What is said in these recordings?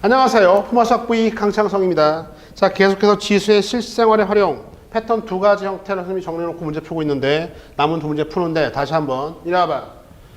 안녕하세요. 후마삭부이 강창성입니다. 자, 계속해서 지수의 실생활의 활용 패턴 두 가지 형태를 선생님이 정리해놓고 문제 풀고 있는데 남은 두 문제 푸는데 다시 한번 이리 와봐.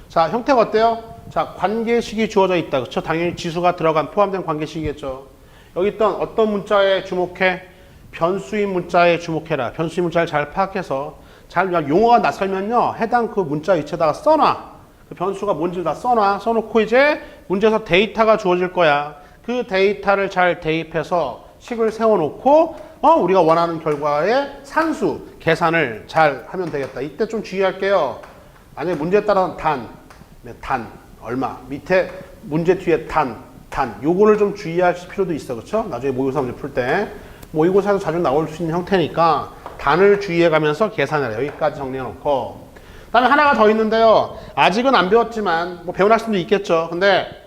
자, 형태가 어때요? 자, 관계식이 주어져 있다. 그렇죠? 당연히 지수가 들어간 포함된 관계식이겠죠. 여기 있던 어떤 문자에 주목해? 변수인 문자에 주목해라. 변수인 문자를 잘 파악해서 잘 용어가 낯설면요. 해당 그 문자 위치에다가 써놔. 그 변수가 뭔지 다 써놔. 써놓고 이제 문제에서 데이터가 주어질 거야. 그 데이터를 잘 대입해서 식을 세워놓고 어, 우리가 원하는 결과의 산수 계산을 잘 하면 되겠다. 이때 좀 주의할게요. 만약에 문제에 따라 단, 네, 단 얼마 밑에 문제 뒤에 단, 단 요거를 좀 주의할 필요도 있어. 그렇죠? 나중에 모의고사 문제 풀 때 모의고사에서 자주 나올 수 있는 형태니까 단을 주의해 가면서 계산을 해. 여기까지 정리해 놓고 그다음에 하나가 더 있는데요. 아직은 안 배웠지만 뭐 배운 학생도 있겠죠. 근데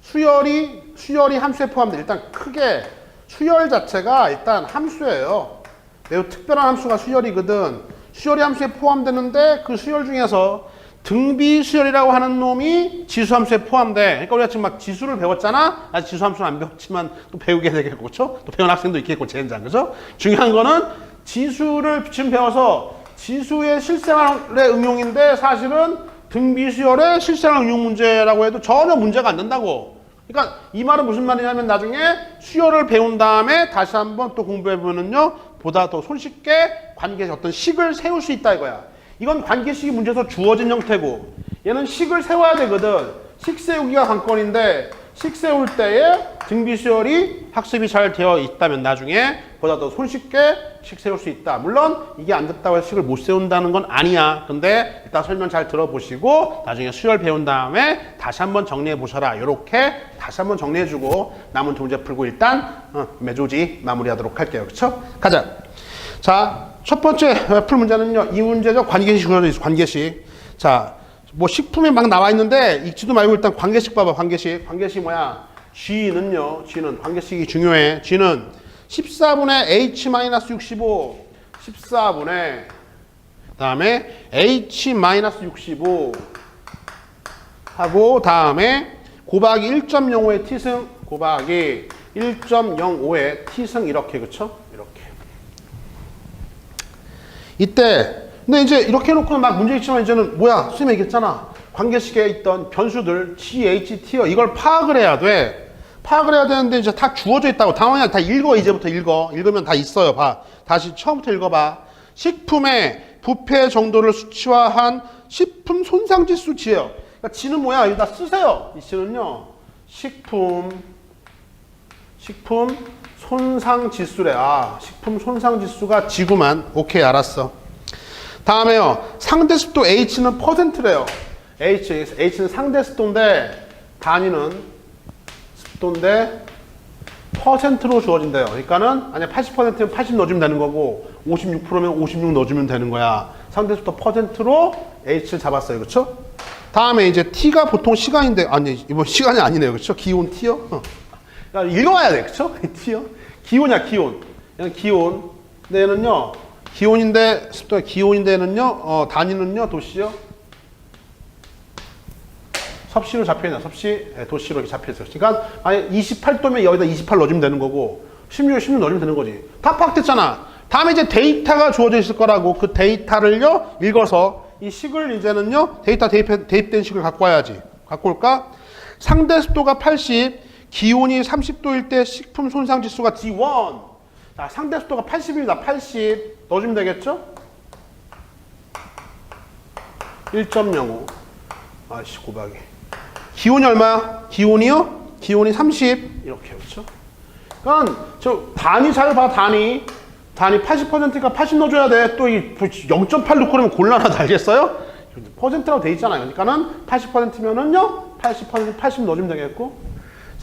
수열이 수열이 함수에 포함돼 일단 크게 수열 자체가 일단 함수예요. 매우 특별한 함수가 수열이거든. 수열이 함수에 포함되는데 그 수열 중에서 등비 수열이라고 하는 놈이 지수 함수에 포함돼. 그러니까 우리가 지금 막 지수를 배웠잖아. 아직 지수 함수는 안 배웠지만 또 배우게 되겠고, 그렇죠? 또 배운 학생도 있겠고, 젠장, 그렇죠? 중요한 거는 지수를 지금 배워서 지수의 실생활의 응용인데 사실은 등비 수열의 실생활 응용 문제라고 해도 전혀 문제가 안 된다고. 그러니까 이 말은 무슨 말이냐면 나중에 수열을 배운 다음에 다시 한번 또 공부해보면요 보다 더 손쉽게 관계에서 어떤 식을 세울 수 있다 이거야. 이건 관계식이 문제에서 주어진 형태고 얘는 식을 세워야 되거든. 식 세우기가 관건인데 식 세울 때에 등비 수열이 학습이 잘 되어 있다면 나중에 보다 더 손쉽게 식 세울 수 있다. 물론 이게 안 됐다고 해서 식을 못 세운다는 건 아니야. 근데 일단 설명 잘 들어보시고 나중에 수열 배운 다음에 다시 한번 정리해 보셔라. 이렇게 다시 한번 정리해 주고 남은 두 문제 풀고 일단 어, 매조지 마무리하도록 할게요. 그렇죠? 가자. 자, 첫 번째 풀 문제는요. 이 문제죠. 관계식 주어져 있어. 관계식. 자, 뭐 식품이 막 나와 있는데 읽지도 말고 일단 관계식 봐봐. 관계식. 관계식 뭐야? G는요. G는 관계식이 중요해. G는 14분의 H-65 14분의 다음에 H-65 하고 다음에 곱하기 1.05의 T승 곱하기 1.05의 T승 이렇게 그쵸? 이렇게. 이때 근데 이제 이렇게 해놓고 막 문제 있지만 이제는 뭐야? 선생님 얘기했잖아. 관계식에 있던 변수들 G, H, T어 이걸 파악을 해야 돼 파악을 해야 되는데 이제 다 주어져 있다고 당황이 다 읽어 이제부터 읽어 읽으면 다 있어요 봐 다시 처음부터 읽어봐 식품의 부패 정도를 수치화한 식품 손상지수 지예요 그러니까 지는 뭐야 여기다 쓰세요 이 지는요 식품 식품 손상 지수래. 아, 식품 손상 지수가 지구만. 오케이, 알았어. 다음에요. 상대 습도 H는 퍼센트래요. H, H는 상대 습도인데 단위는 습도인데 퍼센트로 주어진대요. 그러니까는 아니 80%면 80 넣어주면 되는 거고 56%면 56 넣어주면 되는 거야. 상대 습도 퍼센트로 H를 잡았어요. 그렇죠? 다음에 이제 T가 보통 시간인데 아니 이번 시간이 아니네요. 그렇죠? 기온 T요? 어. 야, 읽어와야 돼. 그쵸? T요? 기온이야, 기온. 얘는 기온. 얘는요, 기온인데, 습도가 기온인데는요, 어, 단위는요, 도시요. 섭씨로 잡혀있나, 섭씨, 예, 도시로 이렇게 잡혀있어요. 그러니까, 아니, 28도면 여기다 28 넣어주면 되는 거고, 16, 16 넣어주면 되는 거지. 다 파악됐잖아. 다음에 이제 데이터가 주어져 있을 거라고, 그 데이터를요, 읽어서, 이 식을 이제는요, 데이터 대입, 대입된 식을 갖고 와야지. 갖고 올까? 상대 습도가 80, 기온이 30도일 때 식품 손상 지수가 D1. 자, 상대 습도가 80입니다. 80. 넣어주면 되겠죠? 1.05. 아씨, 곱하기. 기온이 얼마야? 기온이요? 기온이 30. 이렇게, 그렇죠? 그러니까, 저, 단위 잘 봐, 단위. 단위 80%니까 80 넣어줘야 돼. 또 이 0.8 넣고 그러면 곤란하다, 알겠어요? 퍼센트라고 돼 있잖아요. 그러니까는 80%면은요, 80% 80 넣어주면 되겠고,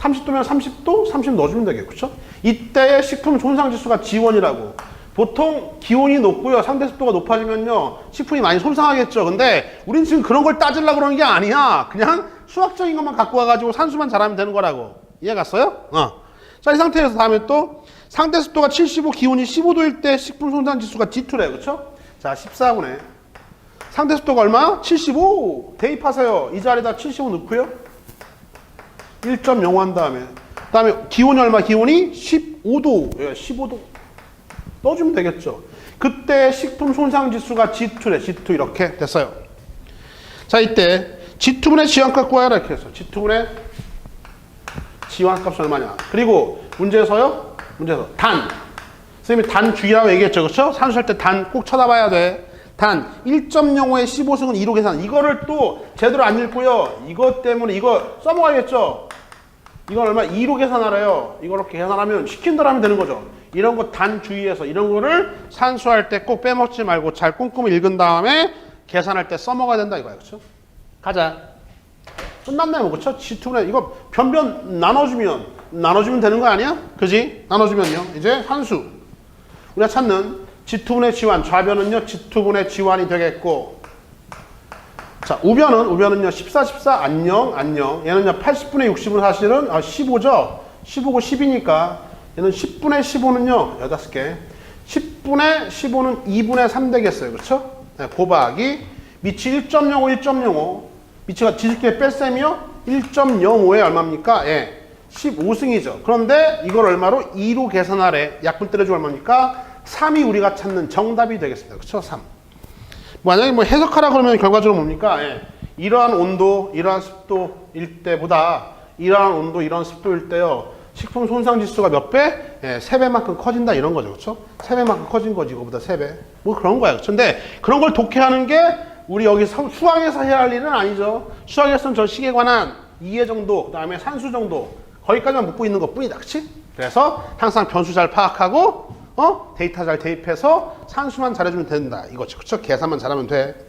30도면 30도, 30 넣어주면 되겠고, 그쵸? 이때의 식품 손상지수가 지원이라고. 보통 기온이 높고요, 상대 습도가 높아지면요, 식품이 많이 손상하겠죠. 근데 우린 지금 그런 걸 따지려고 그러는 게 아니야. 그냥 수학적인 것만 갖고 와가지고 산수만 잘하면 되는 거라고. 이해 갔어요? 어. 자, 이 상태에서 다음에 또 상대 습도가 75, 기온이 15도일 때 식품 손상 지수가 D2래요. 그쵸? 자, 14분에. 상대 습도가 얼마? 75. 대입하세요. 이 자리에다 75 넣고요. 1.0 한 다음에 그 다음에 기온이 얼마? 기온이 15도. 예, 15도. 넣어주면 되겠죠. 그때 식품 손상 지수가 G2래. G2 이렇게 됐어요. 자, 이때 G2분의 지원값 구하라 이렇게 했어. G2분의 지원값이 얼마냐. 그리고 문제에서요. 문제에서 단. 선생님이 단 주의라고 얘기했죠. 그렇죠? 산수할 때 단 꼭 쳐다봐야 돼. 단 1.05의 15승은 2로 계산. 이거를 또 제대로 안 읽고요. 이것 때문에 이거 써먹어야겠죠. 이건 얼마? 2로 계산하래요. 이렇게 계산하면 시킨 대로 하면 되는 거죠. 이런 거 단 주의해서 이런 거를 산수할 때 꼭 빼먹지 말고 잘 꼼꼼히 읽은 다음에 계산할 때 써먹어야 된다 이거야. 그렇죠? 가자. 끝났네 뭐 그렇죠? G2는 이거 변변 나눠주면 나눠주면 되는 거 아니야? 그지? 나눠주면요. 이제 한수. 우리가 찾는 G2분의 지환 좌변은요 G2분의 지환이 되겠고 자 우변은 우변은요 14, 14 안녕 안녕 얘는요 80분의 60은 사실은 아, 15죠 15고 10이니까 얘는 10분의 15는요 6개 10분의 15는 2분의 3 되겠어요 그렇죠? 네, 곱하기 밑이 1.05 1.05 밑이가 뒤집게 뺄셈이요 1.05에 얼마입니까? 예 15승이죠 그런데 이걸 얼마로? 2로 계산하래 약분 때려주고 얼마입니까? 3이 우리가 찾는 정답이 되겠습니다 그렇죠? 3 만약에 뭐 해석하라 그러면 결과적으로 뭡니까? 예. 이러한 온도, 이러한 습도일 때보다 이러한 온도, 이러한 습도일 때요. 식품 손상 지수가 몇 배? 예, 세 배만큼 커진다 이런 거죠. 그렇죠? 세 배만큼 커진 거지. 이거보다 세 배. 뭐 그런 거야. 근데 그런 걸 독해하는 게 우리 여기 서- 수학에서 해야 할 일은 아니죠. 수학에서는 저 식에 관한 이해 정도, 그 다음에 산수 정도 거기까지만 묻고 있는 것 뿐이다. 그렇지? 그래서 항상 변수 잘 파악하고 어? 데이터 잘 대입해서 산수만 잘해주면 된다. 이거죠. 그렇죠? 계산만 잘하면 돼.